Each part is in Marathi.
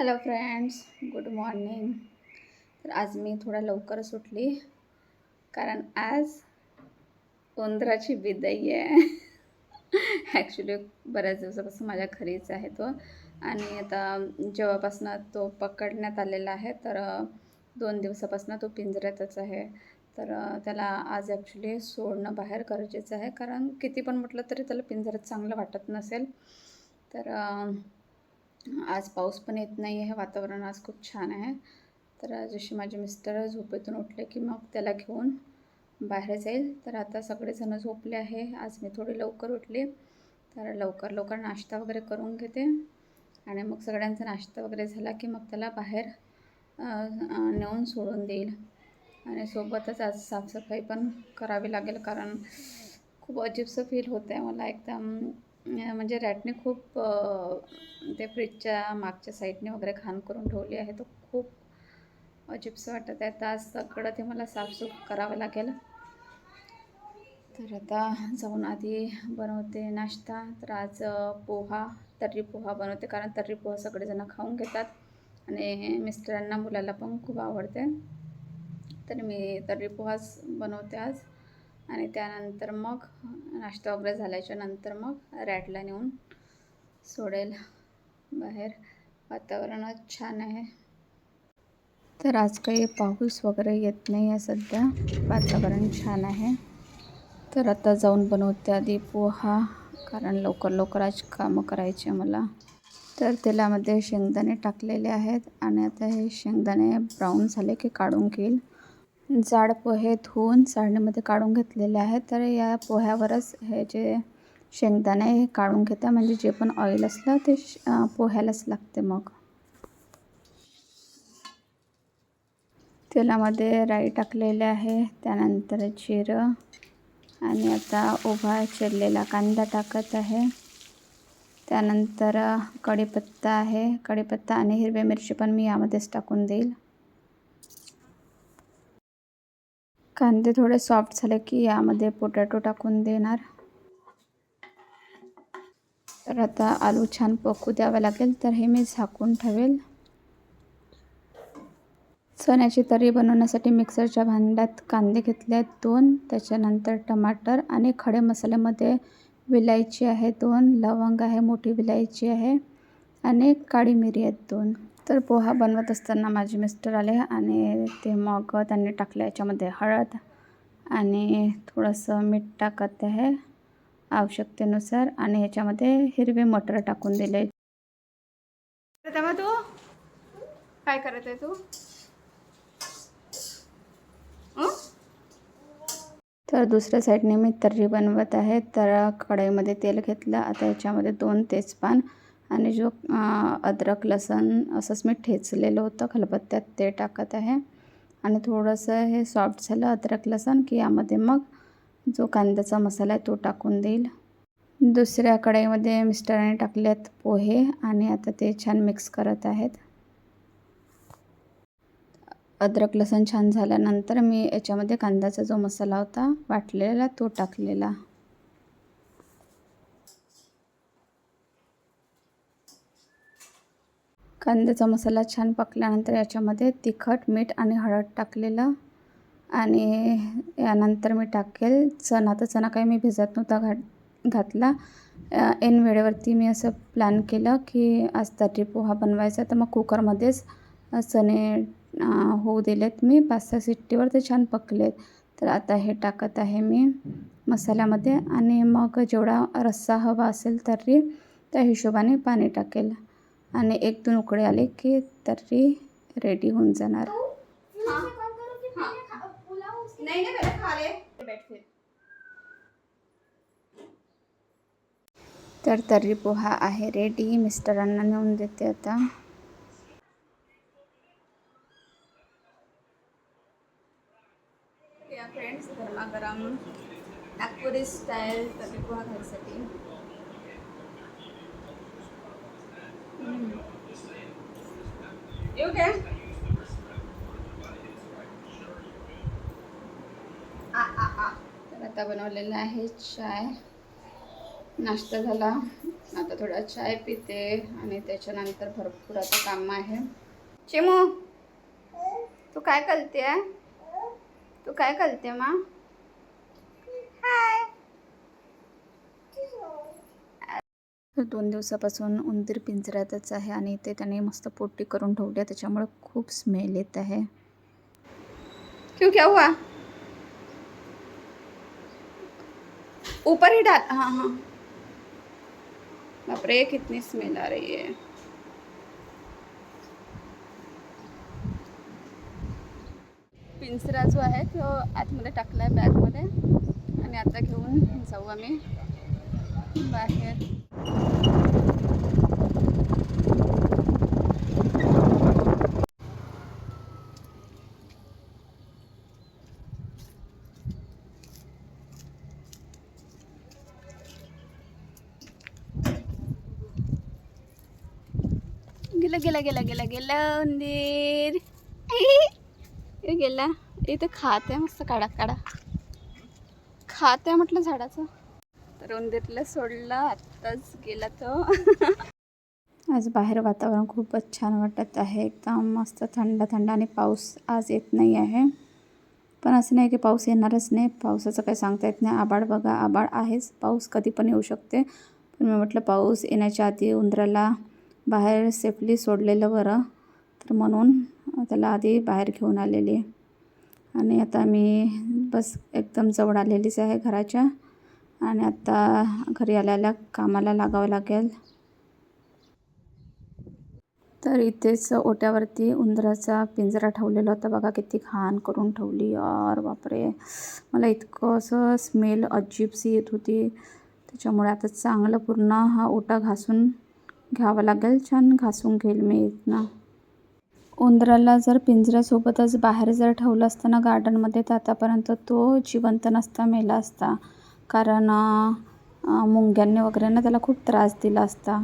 हॅलो फ्रेंड्स गुड मॉर्निंग तर आज मी थोडा लवकर सुटली कारण आज उंदराची बिदाई आहे. ॲक्च्युली बऱ्याच दिवसापासून माझ्या घरीच आहे तो. आणि आता जेव्हापासून तो पकडण्यात आलेला आहे तर दोन दिवसापासून तो पिंजऱ्यातच आहे. तर त्याला आज ॲक्च्युली सोडणं बाहेर गरजेचं आहे कारण किती पण म्हटलं तरी त्याला पिंजऱ्यात चांगलं वाटत नसेल. तर आज पाऊस पण येत नाही आहे वातावरण आज खूप छान आहे. तर जशी माझे मिस्टर झोपेतून उठले की मग त्याला घेऊन बाहेर जाईल. तर आता सगळेजण झोपले आहे. आज मी थोडी लवकर उठली. तर लवकर लवकर नाश्ता वगैरे करून घेते. आणि मग सगळ्यांचा नाश्ता वगैरे झाला की मग त्याला बाहेर नेऊन सोडून देईल. आणि सोबतच आज साफसफाई पण करावी लागेल कारण खूप अजीबसं फील होतं आहे मला. एकदम म्हणजे रॅटने खूप ते फ्रीजच्या मागच्या साईडने वगैरे घाण करून ठेवली आहे. तो खूप अजीबसं वाटत आहे. तर आज सगळं ते मला साफसूफ करावं लागेल. तर आता जाऊन आधी बनवते नाश्ता. तर आज पोहा तर्री पोहा बनवते. कारण तर्री पोहा सगळेजणं खाऊन घेतात. आणि मिस्टरांना मुलाला पण खूप आवडते. तर मी तर्री पोहाच बनवते आज. आणि त्यानंतर मग नाश्ता वगैरे झाल्याच्यानंतर मग रॅडला नेऊन सोडेल. बाहेर वातावरणच छान आहे. तर आज काही पाऊस वगैरे येत नाही आहे सध्या. वातावरण छान आहे. तर आता जाऊन बनवते आधी पोहा कारण लवकर लवकर आज कामं करायची मला. तर तेलामध्ये शेंगदाणे टाकलेले आहेत आणि आता हे शेंगदाणे ब्राऊन झाले की काढून घेईल. जाड पोहे धुवून चाळणीमध्ये काढून घेतलेले आहेत. तर या पोह्यावरच हे जे शेंगदाणे हे काढून घेते. म्हणजे जे पण ऑइल असलं ते श- पोह्यालाच लागते मग. तेलामध्ये राई टाकलेले आहे. त्यानंतर जिरं. आणि आता उभा चिरलेला कांदा टाकत आहे. त्यानंतर कढीपत्ता आहे. कढीपत्ता आणि हिरव्या मिरची पण मी यामध्येच टाकून देईल. कांदे थोडे सॉफ्ट झाले की यामध्ये पोटॅटो टाकून देणार. तर आता आलू छान पकू द्यावं लागेल तर हे मी झाकून ठेवेल. चण्याची तरी बनवण्यासाठी मिक्सरच्या भांड्यात कांदे घेतले आहेत दोन त्याच्यानंतर टमाटर आणि खडे मसाल्यामध्ये विलायची आहे दोन लवंग आहे मोठी विलायची आहे आणि काळी मिरी आहेत दोन. तर पोहा बनवत असताना माझे मिस्टर आले आणि ते मग त्यांनी टाकलं याच्यामध्ये हळद आणि थोडंसं मीठ टाकत आहे आवश्यकतेनुसार आणि ह्याच्यामध्ये हिरवे मटर टाकून दिले. तेव्हा तू? काय करत आहे तू? तर दुसऱ्या साईडने मी तर्री बनवत आहे. तर कढईमध्ये तेल घेतलं. आता याच्यामध्ये दोन तेजपान आणि जो अद्रक लसण असंच मी ठेचलेलं होतं खलबत्त्यात ते टाकत आहे. आणि थोडंसं हे सॉफ्ट झालं अद्रक लसण की यामध्ये मग जो कांद्याचा मसाला आहे तो टाकून देईल. दुसऱ्या कढईमध्ये मिस्टरांनी आहेत पोहे आणि आता ते छान मिक्स करत आहेत. अद्रक लसण छान झाल्यानंतर मी याच्यामध्ये कांद्याचा जो मसाला होता वाटलेला तो टाकलेला. कांद्याचा मसाला छान पकल्यानंतर याच्यामध्ये तिखट मीठ आणि हळद टाकलेलं. आणि यानंतर मी टाकेल चणा. तर चणा काही मी भिजत नव्हता घात घातला. ऐन वेळेवरती मी असं प्लॅन केलं की आज तर्री पोहा बनवायचा. तर मग कुकरमध्येच चणे होऊ दिलेत मी. पाच सहा शिट्टीवर ते छान पकलेत. तर आता हे टाकत आहे मी मसाल्यामध्ये. आणि मग जेवढा रस्सा हवा असेल तर्री त्या हिशोबाने पाणी टाकेल. आणि एक दोन उकडे आले की तर्री रेडी होऊन जाणार. नहीं नहीं पहले खा ले बैठ फिर तर तर्री पोहा आहे रेडी मिस्टरांना नेऊन देते आता. या फ्रेंड्स गरमागरम नागपुरी स्टाईल तर्री पोहा खायसाठी आ तर आता बनवलेला आहे चाय. नाश्ता झाला. आता थोडा चाय पिते आणि त्याच्यानंतर भरपूर आता काम आहे. चिमू तू काय करते तू काय करते मा? हाय तर दोन दिवसापासून उंदीर पिंजऱ्यातच आहे आणि ते त्याने मस्त पोटी करून ठेवली आहे. त्याच्यामुळे खूप स्मेल येत आहे. क्यों क्या हुआ? ऊपर ही डाल. हाँ हाँ. बापरे कितनी स्मेल आ रही है. पिंजरा जो आहे तो आतमध्ये टाकला आहे बॅगमध्ये आणि आता घेऊन जाऊ आम्ही. बाहेर. गेला गेला गेला गेला गेला उंदीर हे गेला. इथं खात आहे मस्त काढा काढा. खात आहे म्हटलं झाडाचं. तर सोडलं आत्ताच गेला तो. आज बाहेर वातावरण खूपच छान वाटत आहे. एकदम मस्त थंड थंड आणि पाऊस आज येत नाही आहे. पण असं नाही की पाऊस येणारच नाही. पावसाचं काही सांगता येत नाही. आबाळ बघा आबाळ आहेच. पाऊस कधी पण येऊ शकते. पण मी म्हटलं पाऊस येण्याच्या आधी उंदराला बाहेर सेफली सोडलेलं बरं. तर म्हणून त्याला आधी बाहेर घेऊन आलेली. आणि आता मी बस एकदम जवळ आलेलीच आहे घराच्या. आणि आता घरी आल्याला कामाला लागावं लागेल. तर इथेच ओट्यावरती उंदराचा पिंजरा ठेवलेला होता. बघा किती घाण करून ठेवली. यार बापरे. मला इतकं असं स्मेल अजिबशी येत होती. त्याच्यामुळे आता चांगलं पूर्ण हा ओटा घासून घ्यावा लागेल. छान घासून घेईल मी इथनं. उंदराला जर पिंजऱ्यासोबतच बाहेर जर ठेवलं असतं ना गार्डनमध्ये तर आतापर्यंत तो जिवंत नसता मेला असता. कारण मुंग्यांनी वगैरे ना त्याला खूप त्रास दिला असता.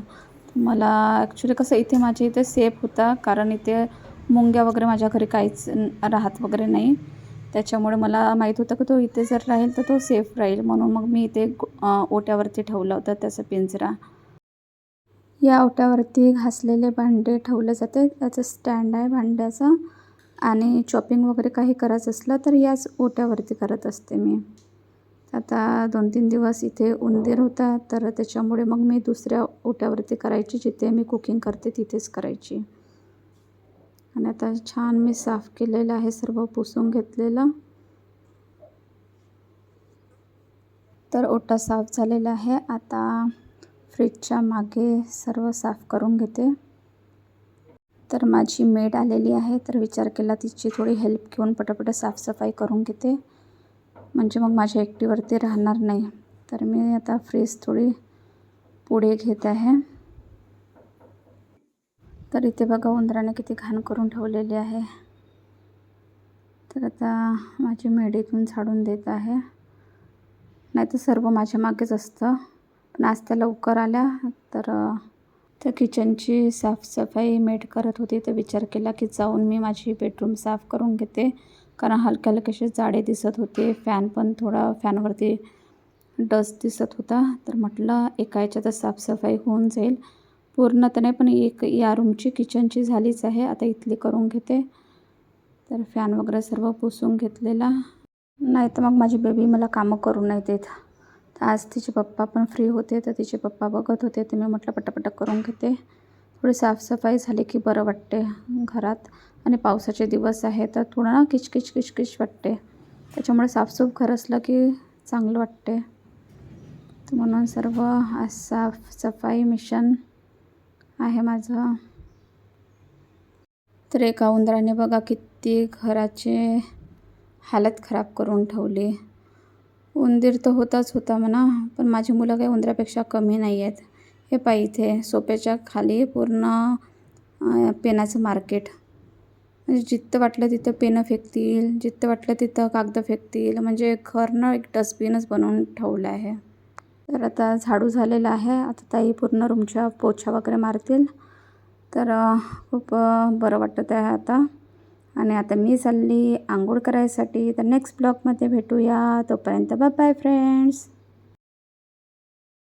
मला ॲक्च्युली कसं इथे माझ्या इथे सेफ होता कारण इथे मुंग्या वगैरे माझ्या घरी काहीच राहत वगैरे नाही. त्याच्यामुळे मला माहीत होतं की तो इथे जर राहील तर तो सेफ राहील. म्हणून मग मी इथे ओट्यावरती ठेवला होता त्याचा पिंजरा. या ओट्यावरती घासलेले भांडे ठेवले जाते. त्याचं स्टँड आहे भांड्याचं. आणि चॉपिंग वगैरे काही करायचं असलं तर याच ओट्यावरती करत असते मी. आता दोन तीन दिवस इथे उंदीर होता तर त्याच्यामुळे मग मी दुसऱ्या ओट्यावरती करायची जिथे मी कुकिंग करते तिथेच करायची. आणि आता छान मी साफ केलेलं आहे सर्व पुसून घेतलेलं. तर ओटा साफ झालेला आहे. आता फ्रीजच्या मागे सर्व साफ करून घेते. तर माझी मेड आलेली आहे तर विचार केला तिची थोडी हेल्प घेऊन पटापट साफसफाई करून घेते. म्हणजे मग माझ्या एकटीवरती राहणार नाही. तर मी आता फ्रीज थोडी पुढे घेत आहे. तर इथे बघा उंदराने किती घाण करून ठेवलेली आहे. तर आता माझी मेडीतून झाडून देत आहे. नाही तर सर्व माझ्या मागेच असतं. पण आज त्या लवकर आल्या तर त्या किचनची साफसफाई मेड करत होती. तर विचार केला की जाऊन मी माझी बेडरूम साफ करून घेते. कारण हलके असे जाडे दिसत होते. फॅन पण थोडा फॅनवरती डस्ट दिसत होता. तर म्हटलं एका याच्यातच साफसफाई होऊन जाईल. पूर्ण तर नाही पण एक या रूमची किचनची झालीच आहे. आता इथली करून घेते. तर फॅन वगैरे सर्व पुसून घेतलेला. नाही तर मग माझी बेबी मला कामं करू नाही देत. आज तिचे पप्पा पण फ्री होते. तर तिचे पप्पा बघत होते. तर मी म्हटलं पटापट करून घेते. थोडी साफसफाई झाली की बरं वाटते घरात. आणि पावसाचे दिवस आहे तर थोडं ना किचकिच किचकिच वाटते. त्याच्यामुळे साफसूफ घर असलं की चांगलं वाटते. म्हणून सर्व साफसफाई मिशन आहे माझं. तर एका उंदराने बघा किती घराचे हालत खराब करून ठेवली. उंदीर तर होताच होता म्हणा पण माझी मुलं काही उंदरापेक्षा कमी नाही आहेत हे पाय इथे सोप्याच्या खाली पूर्ण पेनाचं मार्केट म्हणजे जिथं वाटलं तिथं पेनं फेकतील जिथं वाटलं तिथं कागद फेकतील म्हणजे घरनं ना एक डस्टबिनच बनवून ठेवलं आहे. तर आता झाडू झालेलं आहे. आता ताई पूर्ण रूमच्या पोछा वगैरे मारतील. तर खूप बरं वाटत आहे आता. आणि आता मी चालली आंघोळ करायसाठी. तर नेक्स्ट ब्लॉगमध्ये भेटूया. तोपर्यंत बाय बाय फ्रेंड्स